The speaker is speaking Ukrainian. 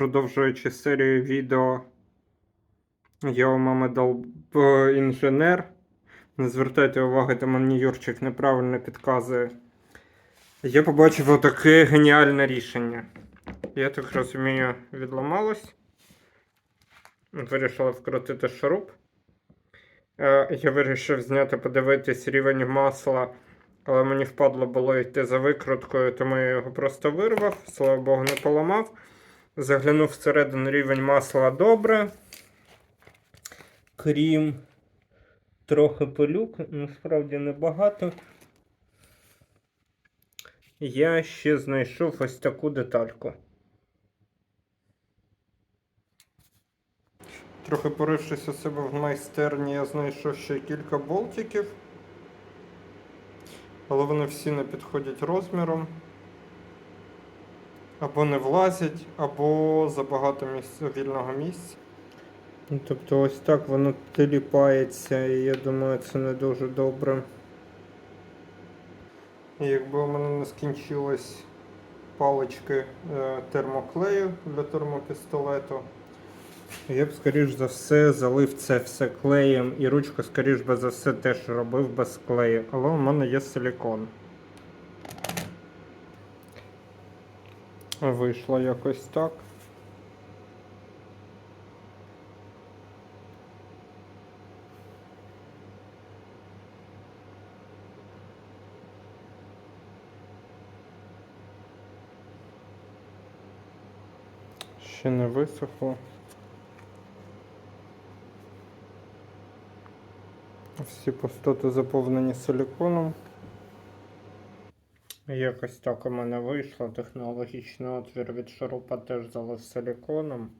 Продовжуючи серію відео, я у дал е, інженер. Не звертайте уваги, там мені Юрчик неправильно підказує. Я побачив отаке геніальне рішення. Я так розумію, відламалось. Вирішила вкрутити шуруп. Е, Я вирішив зняти, подивитись рівень масла, але мені впадло було йти за викруткою, тому я його просто вирвав, слава Богу, не поламав. Заглянув всередину рівень масла добре. Крім трохи пилюк, насправді небагато. Я ще знайшов ось таку детальку. Трохи порившись у себе в майстерні, я знайшов ще кілька болтиків. Але вони всі не підходять розміром. Або не влазять, або забагато місця, вільного місця. Ну, тобто ось так воно теліпається, і я думаю, це не дуже добре. І якби у мене не скінчились палички е, термоклею для термопістолету, я б, скоріш за все, залив це все клеєм, і ручку, скоріш би за все, теж робив без клею. Але у мене є силікон. Вийшло якось так. Ще не висохло. Всі пустоти заповнені силіконом. Якось так у мене вийшло. Технологічний отвір від шурупа теж залив силіконом.